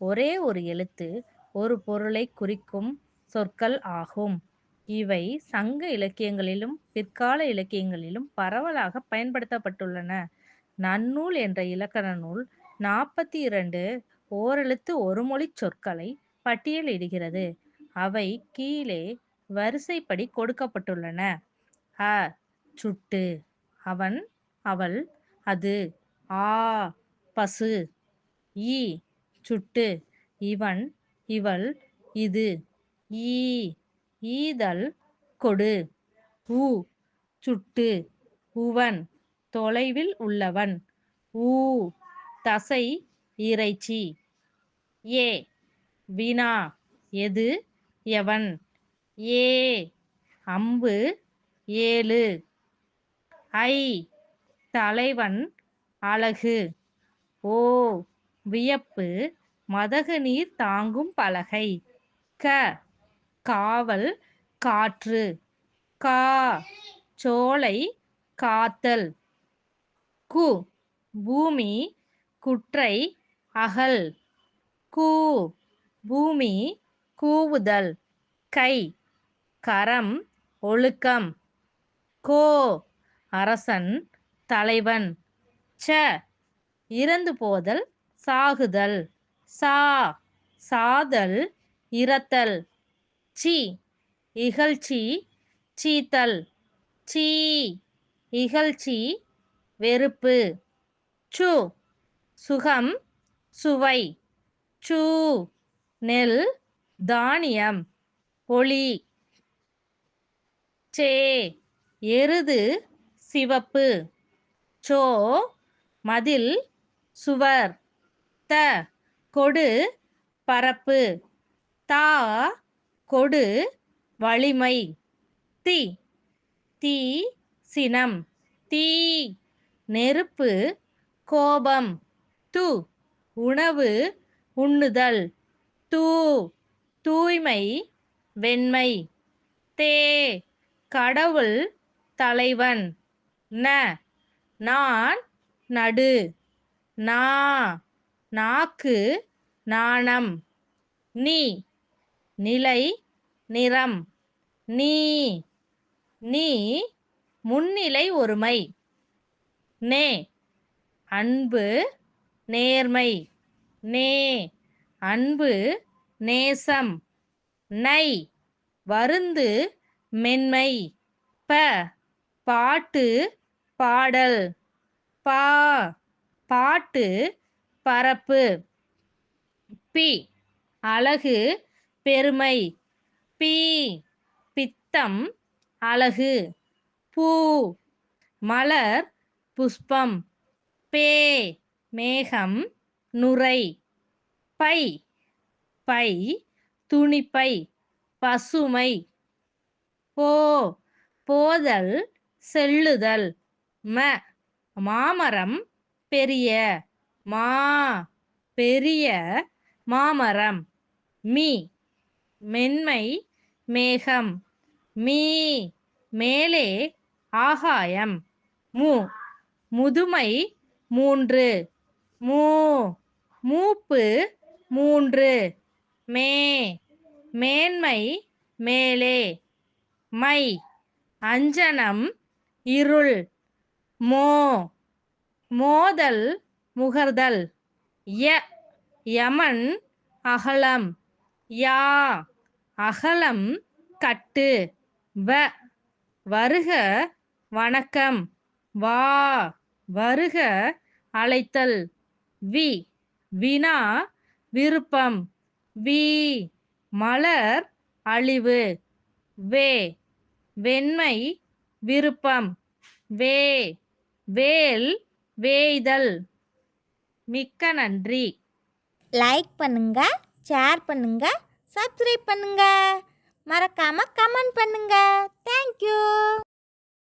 ஒரே ஒரு எழுத்து ஒரு பொருளை குறிக்கும் சொற்கள் ஆகும். இவை சங்க இலக்கியங்களிலும் பிற்கால இலக்கியங்களிலும் பரவலாக பயன்படுத்தப்பட்டுள்ளன. நன்னூல் என்ற இலக்கண நூல் நாற்பத்தி இரண்டு ஓரெழுத்து ஒரு மொழி சொற்களை பட்டியலிடுகிறது அவை கீழே வரிசைப்படி கொடுக்கப்பட்டுள்ளன. அ சுட்டு. அவன் அவள் அது ஆ பசு ஈ சுட்டு. இவன் இவள் இது. ஈ ஈதல் கொடு. ஊ சுட்டு. உவன் தொலைவில் உள்ளவன். ஊ தசை இறைச்சி. ஏ வினா எது எவன். ஏ அம்பு. ஏழு. ஐ தலைவன் அழகு. ஓ வியப்பு மதகு நீர் தாங்கும் பலகை. க காவல் காற்று. கா சோலை காத்தல். கு பூமி குற்றை அகல். கூ பூமி கூவுதல். கை கரம் ஒழுக்கம். கோ அரசன் தலைவன். ச இறந்து போதல் சாகுதல். சா சாதல் இரத்தல். சி இகழ்ச்சி சீத்தல். சீ இகழ்ச்சி வெறுப்பு. சு சுகம் சுவை. சூ நெல் தானியம். ஒளி. சே எருது சிவப்பு. சோ மதில் சுவர். த கொடு பரப்பு. தா கொடு வலிமை. தி தீ சினம். தீ நெருப்பு கோபம். து உணவு உண்ணுதல். தூ தூய்மை வெண்மை. தே கடவுள் தலைவன். ந நான் நடு. நா நாக்கு நாணம். நீ நிலை நிறம். நீ நீ முன்னிலை ஒருமை. நே அன்பு நேர்மை. நே அன்பு நேசம். நை வருந்து மென்மை. ப பாட்டு பாடல். பா பாட்டு பரப்பு. பி. அழகு பெருமை. பி. பித்தம் அழகு. பூ. மலர் புஷ்பம். பே. மேகம் நுரை. பை. பை. துணிப்பை பசுமை. போ போதல் செல்லுதல். ம. மாமரம் பெரிய. மா பெரிய மாமரம் மீ மென்மை மேகம் மீ மேலே ஆகாயம் மு முதுமை மூன்று மூ மூப்பு மூன்று மே மேன்மை மேலே மை அஞ்சனம் இருள் மோ மோதல் முகர்தல். ய யமன் அகலம். யா அகலம் கட்டு. வ வருக வணக்கம். வா வருக அழைத்தல். வி வினா விருப்பம். வி மலர் அழிவு. வே வெண்மை விருப்பம். வே வேல் வேய்தல். மிக்க நன்றி. லைக் பண்ணுங்க ஷேர் பண்ணுங்க சப்ஸ்கிரைப் பண்ணுங்க. மறக்காம கமெண்ட் பண்ணுங்க. தேங்க்யூ